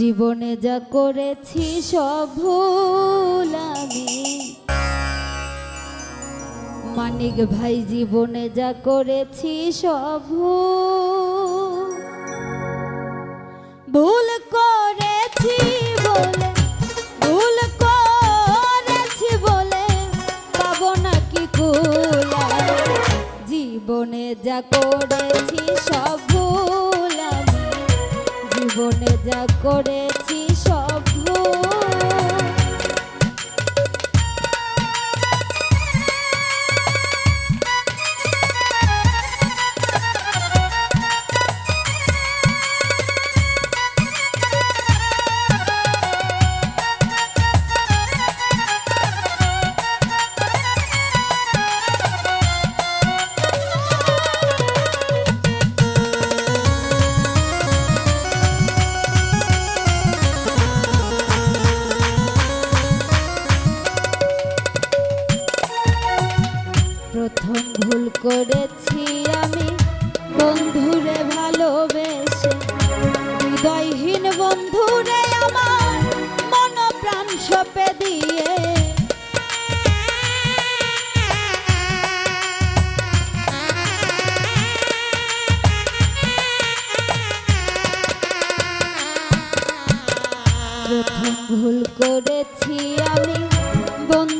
জীবনে যা করেছি সব ভুল আমি। মানিক ভাই জীবনে যা করেছি সব ভুল জীবনে যা করেছি করেছি আমি। বন্ধুরে ভালোবেসে, হৃদয়হীন বন্ধুরে আমার মন প্রাণ সপে দিয়ে। ভুল করেছি আমি বন্ধুরে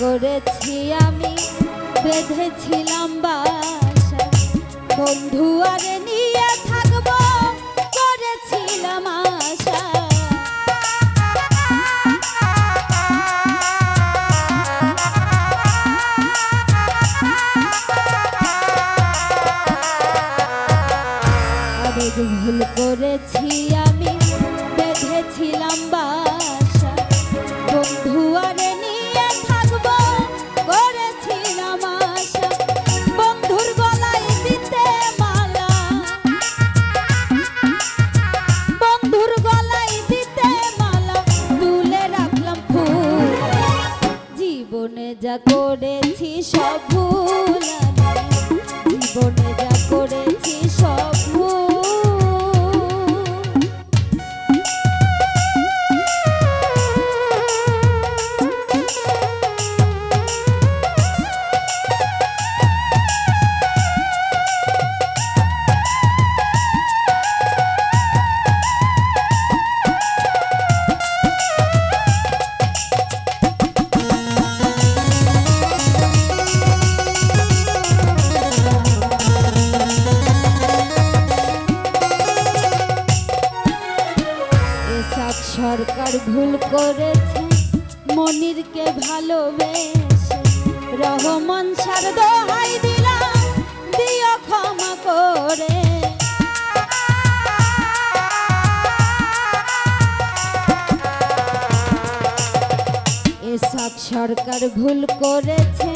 করেছি আমি বেঁধেছিলাম বাসা বন্ধু আরে নিয়ে থাকব করেছিলাম আশা। ভুল করেছি আমি যা করেছি সব ভুল জীবনে সরকার ভুল করেছে, মনিরকে ভালোবেসে। রহমান সার দোহাই দিলাম, দিও ক্ষমা করে। এসব সরকার ভুল করেছে,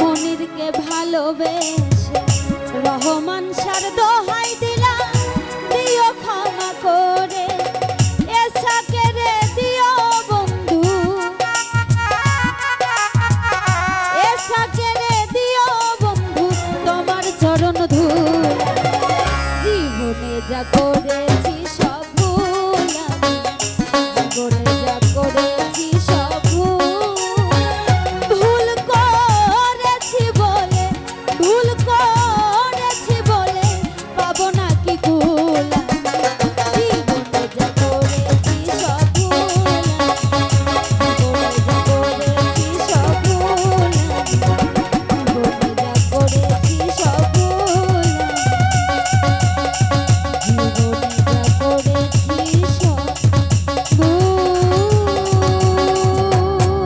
মনিরকে ভালোবেসে। রহমান সার দোহাই